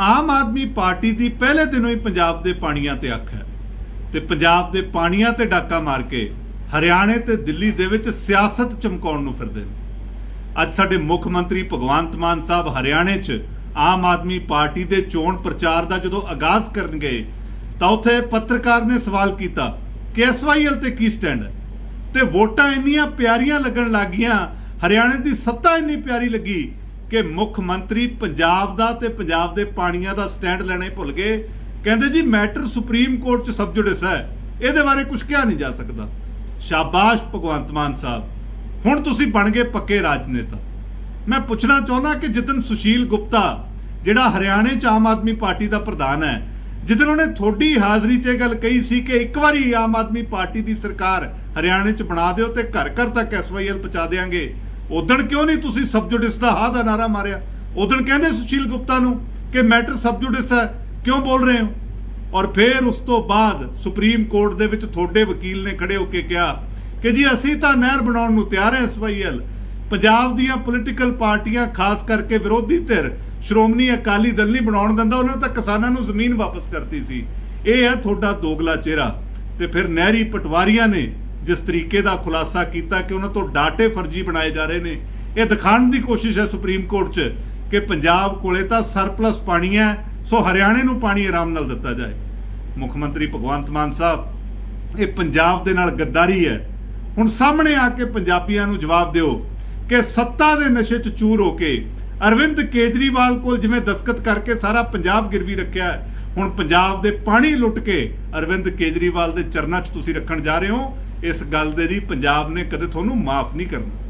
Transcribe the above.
Aam Aadmi party ਦੀ ਪਹਿਲੇ ਦਿਨੋਂ ਹੀ ਪੰਜਾਬ ਦੇ ਪਾਣੀਆਂ ਤੇ ਅੱਖ ਹੈ। ਤੇ ਪੰਜਾਬ ਦੇ ਪਾਣੀਆਂ ਤੇ ਡਾਕਾ ਮਾਰ ਕੇ ਹਰਿਆਣੇ ਤੇ ਦਿੱਲੀ ਦੇ ਵਿੱਚ ਸਿਆਸਤ ਚਮਕਾਉਣ ਨੂੰ ਫਿਰਦੇ ਨੇ। ਅੱਜ ਸਾਡੇ ਮੁੱਖ ਮੰਤਰੀ ਭਗਵੰਤ ਮਾਨ ਸਾਹਿਬ ਹਰਿਆਣੇ 'ਚ ਆਮ ਆਦਮੀ ਪਾਰਟੀ ਦੇ ਚੋਣ ਪ੍ਰਚਾਰ ਦਾ ਜਦੋਂ ਆਗਾਜ਼ ਕਰਨ ਗਏ ਤਾਂ ਉੱਥੇ ਪੱਤਰਕਾਰ ਨੇ ਸਵਾਲ ਕੀਤਾ ਕਿ ਐਸਵਾਈਐਲ ਤੇ ਕੀ ਸਟੈਂਡ ਹੈ? ਤੇ ਵੋਟਾਂ ਇੰਨੀਆਂ ਪਿਆਰੀਆਂ ਲੱਗਣ ਲੱਗੀਆਂ ਹਰਿਆਣੇ ਦੀ ਸੱਤਾ ਇੰਨੀ ਪਿਆਰੀ ਲੱਗੀ ਕਿ ਮੁੱਖ ਮੰਤਰੀ ਪੰਜਾਬ ਦਾ ਤੇ ਪੰਜਾਬ ਦੇ ਪਾਣੀਆਂ ਦਾ ਸਟੈਂਡ ਲੈਣਾ ਹੀ ਭੁੱਲ ਗਏ। ਕਹਿੰਦੇ ਜੀ, ਮੈਟਰ ਸੁਪਰੀਮ ਕੋਰਟ 'ਚ ਸਬਜੁਡਿਸ ਹੈ ਇਹਦੇ ਬਾਰੇ ਕੁਝ ਕਿਹਾ ਨਹੀਂ ਜਾ ਸਕਦਾ। ਸ਼ਾਬਾਸ਼ ਭਗਵੰਤ ਮਾਨ ਸਾਹਿਬ। ਹੁਣ ਤੁਸੀਂ ਬਣ ਗਏ ਪੱਕੇ ਰਾਜਨੇਤਾ। ਮੈਂ ਪੁੱਛਣਾ ਚਾਹੁੰਦਾ ਕਿ ਜਿੱਦਨ ਸੁਸ਼ੀਲ ਗੁਪਤਾ, ਜਿਹੜਾ ਹਰਿਆਣੇ 'ਚ ਆਮ ਆਦਮੀ ਪਾਰਟੀ ਦਾ ਪ੍ਰਧਾਨ ਹੈ ਜਿੱਦਨ ਉਹਨੇ ਥੋੜੀ ਹਾਜ਼ਰੀ 'ਚ ਇਹ ਗੱਲ ਕਹੀ ਸੀ ਕਿ ਇੱਕ ਵਾਰੀ ਆਮ ਆਦਮੀ ਪਾਰਟੀ ਦੀ ਸਰਕਾਰ ਹਰਿਆਣੇ 'ਚ ਬਣਾ ਦਿਓ ਤੇ ਘਰ ਘਰ ਤੱਕ ਐਸਵਾਈਐਲ ਪਹੁੰਚਾ ਦੇਾਂਗੇ ਉਦਣ ਕਿਉਂ ਨਹੀਂ ਤੁਸੀਂ ਸਬਜੁਡਿਸ ਦਾ ਹਾਂ ਦਾ ਨਾਰਾ ਮਾਰਿਆ? ਉਦਣ ਕਹਿੰਦੇ ਸੁਸ਼ੀਲ ਗੁਪਤਾ ਨੂੰ ਕਿ ਮੈਟਰ ਸਬਜੁਡਿਸ ਹੈ, ਕਿਉਂ ਬੋਲ ਰਹੇ ਹੋ? ਔਰ ਫਿਰ ਉਸ ਤੋਂ ਬਾਅਦ ਸੁਪਰੀਮ ਕੋਰਟ ਦੇ ਵਿੱਚ ਤੁਹਾਡੇ ਵਕੀਲ ਨੇ ਖੜੇ ਹੋ ਕੇ ਕਿਹਾ ਕਿ ਜੀ ਅਸੀਂ ਤਾਂ ਨਹਿਰ ਬਣਾਉਣ ਨੂੰ ਤਿਆਰ ਹਾਂ ਐਸਵਾਈਐਲ ਪੰਜਾਬ ਦੀਆਂ ਪੋਲੀਟੀਕਲ ਪਾਰਟੀਆਂ ਖਾਸ ਕਰਕੇ ਵਿਰੋਧੀ ਧਿਰ, ਸ਼੍ਰੋਮਣੀ ਅਕਾਲੀ ਦਲ ਨਹੀਂ ਬਣਾਉਣ ਦਿੰਦਾ, ਉਹਨਾਂ ਨੇ ਤਾਂ ਕਿਸਾਨਾਂ ਨੂੰ ਜ਼ਮੀਨ ਵਾਪਸ ਕਰਤੀ ਸੀ। ਇਹ ਹੈ ਤੁਹਾਡਾ ਦੋਗਲਾ ਚਿਹਰਾ। ਤੇ ਫਿਰ ਨਹਿਰੀ ਪਟਵਾਰੀਆਂ ਨੇ ਜਿਸ ਤਰੀਕੇ ਦਾ ਖੁਲਾਸਾ ਕੀਤਾ ਕਿ ਉਹਨਾਂ ਤੋਂ ਡਾਟੇ ਫਰਜ਼ੀ ਬਣਾਏ ਜਾ ਰਹੇ ਨੇ, ਇਹ ਦਿਖਾਉਣ ਦੀ ਕੋਸ਼ਿਸ਼ ਹੈ ਸੁਪਰੀਮ ਕੋਰਟ 'ਚ ਕਿ ਪੰਜਾਬ ਕੋਲੇ ਤਾਂ ਸਰਪਲਸ ਪਾਣੀ ਹੈ, ਸੋ ਹਰਿਆਣੇ ਨੂੰ ਪਾਣੀ ਆਰਾਮ ਨਾਲ ਦਿੱਤਾ ਜਾਏ। ਮੁੱਖ ਮੰਤਰੀ ਭਗਵੰਤ ਮਾਨ ਸਾਹਿਬ, ਇਹ ਪੰਜਾਬ ਦੇ ਨਾਲ ਗੱਦਾਰੀ ਹੈ। ਹੁਣ ਸਾਹਮਣੇ ਆ ਕੇ ਪੰਜਾਬੀਆਂ ਨੂੰ ਜਵਾਬ ਦਿਓ ਕਿ ਸੱਤਾ ਦੇ ਨਸ਼ੇ 'ਚ ਚੂਰ ਹੋ ਕੇ ਅਰਵਿੰਦ ਕੇਜਰੀਵਾਲ ਕੋਲ ਜਿਵੇਂ ਦਸਕਤ ਕਰਕੇ ਸਾਰਾ ਪੰਜਾਬ ਗਿਰਵੀ ਰੱਖਿਆ ਹੈ, ਹੁਣ ਪੰਜਾਬ ਦੇ ਪਾਣੀ ਲੁੱਟ ਕੇ ਅਰਵਿੰਦ ਕੇਜਰੀਵਾਲ ਦੇ ਚਰਨਾਂ 'ਚ ਤੁਸੀਂ ਰੱਖਣ ਜਾ ਰਹੇ ਹੋ ਇਸ ਗੱਲ ਦੇ ਲਈ ਪੰਜਾਬ ਨੇ ਕਦੇ ਤੁਹਾਨੂੰ ਮਾਫ ਨਹੀਂ ਕਰਨਾ।